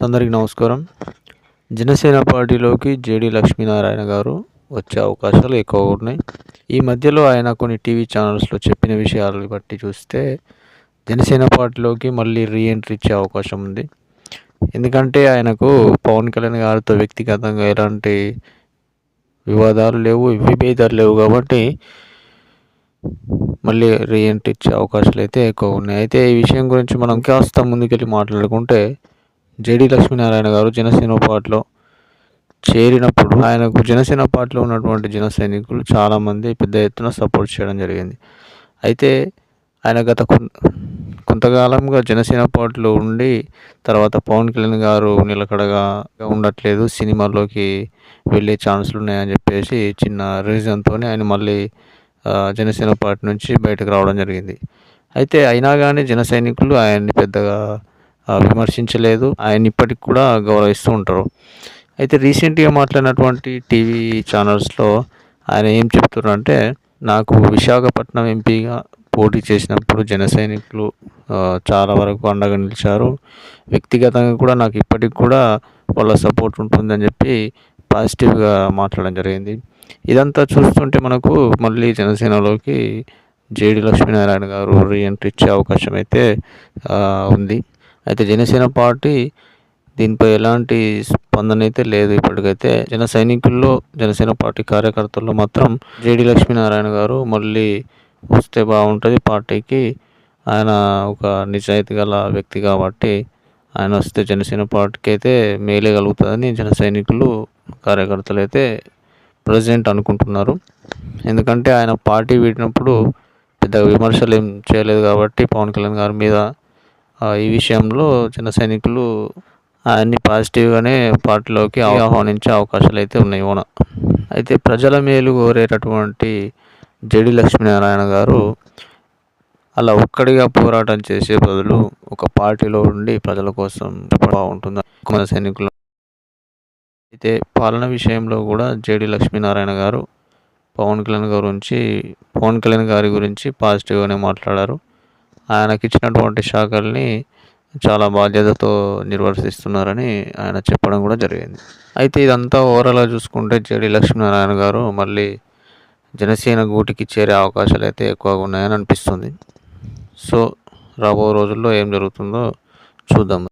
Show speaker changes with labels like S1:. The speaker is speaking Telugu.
S1: అందరికీ నమస్కారం. జనసేన పార్టీలోకి జేడి లక్ష్మీనారాయణ గారు వచ్చే అవకాశాలు ఎక్కువ ఉన్నాయి. ఈ మధ్యలో ఆయన కొన్ని టీవీ ఛానల్స్లో చెప్పిన విషయాలను బట్టి చూస్తే జనసేన పార్టీలోకి మళ్ళీ రీఎంట్రీ ఇచ్చే అవకాశం ఉంది. ఎందుకంటే ఆయనకు పవన్ కళ్యాణ్ గారితో వ్యక్తిగతంగా ఎలాంటి వివాదాలు లేవు విభేదాలు లేవు కాబట్టి మళ్ళీ రీఎంట్రీ ఇచ్చే అవకాశాలు అయితే ఎక్కువ ఉన్నాయి. అయితే ఈ విషయం గురించి మనం కాస్త ముందుకెళ్ళి మాట్లాడుకుంటే జేడి లక్ష్మీనారాయణ గారు జనసేన పార్టీలో చేరినప్పుడు ఆయనకు జనసేన పార్టీలో ఉన్నటువంటి జన సైనికులు చాలామంది పెద్ద ఎత్తున సపోర్ట్ చేయడం జరిగింది. అయితే ఆయన గత కొంతకాలంగా జనసేన పార్టీలో ఉండి తర్వాత పవన్ కళ్యాణ్ గారు నిలకడగా ఉండట్లేదు సినిమాల్లోకి వెళ్ళే ఛాన్సులు ఉన్నాయని చెప్పేసి చిన్న రీజన్తో ఆయన మళ్ళీ జనసేన పార్టీ నుంచి బయటకు రావడం జరిగింది. అయితే అయినా కానీ జన సైనికులు ఆయన్ని పెద్దగా విమర్శించలేదు. ఆయన ఇప్పటికి కూడా గౌరవిస్తూ ఉంటారు. అయితే రీసెంట్గా మాట్లాడినటువంటి టీవీ ఛానల్స్లో ఆయన ఏం చెప్తున్నారంటే నాకు విశాఖపట్నం ఎంపీగా పోటీ చేసినప్పుడు జన సైనికులు చాలా వరకు అండగా నిలిచారు. వ్యక్తిగతంగా కూడా నాకు ఇప్పటికి కూడా వాళ్ళ సపోర్ట్ ఉంటుందని చెప్పి పాజిటివ్గా మాట్లాడడం జరిగింది. ఇదంతా చూస్తుంటే మనకు మళ్ళీ జనసేనలోకి జేడి లక్ష్మీనారాయణ గారు రీఎంట్రీ ఇచ్చే అవకాశం అయితే ఉంది. అయితే జనసేన పార్టీ దీనిపై ఎలాంటి స్పందన అయితే లేదు ఇప్పటికైతే. జన సైనికుల్లో జనసేన పార్టీ కార్యకర్తల్లో మాత్రం జేడి లక్ష్మీనారాయణ గారు మళ్ళీ వస్తే బాగుంటుంది. పార్టీకి ఆయన ఒక నిజాయితీ గల వ్యక్తి కాబట్టి ఆయన వస్తే జనసేన పార్టీకి అయితే మేలే కలుగుతుందని జన సైనికులు కార్యకర్తలు అయితే ప్రజెంట్ అనుకుంటున్నారు. ఎందుకంటే ఆయన పార్టీ వీడినప్పుడు పెద్దగా విమర్శలు ఏం చేయలేదు కాబట్టి పవన్ కళ్యాణ్ గారి మీద ఈ విషయంలో చిన్న సైనికులు అన్ని పాజిటివ్గానే పార్టీలోకి ఆహ్వానించే అవకాశాలు అయితే ఉన్నాయి ఓన. అయితే ప్రజల మేలు కోరేటటువంటి జడి లక్ష్మీనారాయణ గారు అలా ఒక్కడిగా పోరాటం చేసే బదులు ఒక పార్టీలో ఉండి ప్రజల కోసం బాగుంటుంది. కొంత సైనికులు అయితే పాలన విషయంలో కూడా జేడి లక్ష్మీనారాయణ గారు పవన్ కళ్యాణ్ గారి గురించి పవన్ కళ్యాణ్ గారి గురించి పాజిటివ్గానే మాట్లాడారు. ఆయనకి ఇచ్చినటువంటి శాఖల్ని చాలా బాధ్యతతో నిర్వర్తిస్తున్నారని ఆయన చెప్పడం కూడా జరిగింది. అయితే ఇదంతా ఓవరాల్గా చూసుకుంటే జేడి లక్ష్మీనారాయణ గారు మళ్ళీ జనసేన గూటికి చేరే అవకాశాలు అయితే ఎక్కువగా ఉన్నాయని అనిపిస్తుంది. సో రాబో రోజుల్లో ఏం జరుగుతుందో చూద్దాం.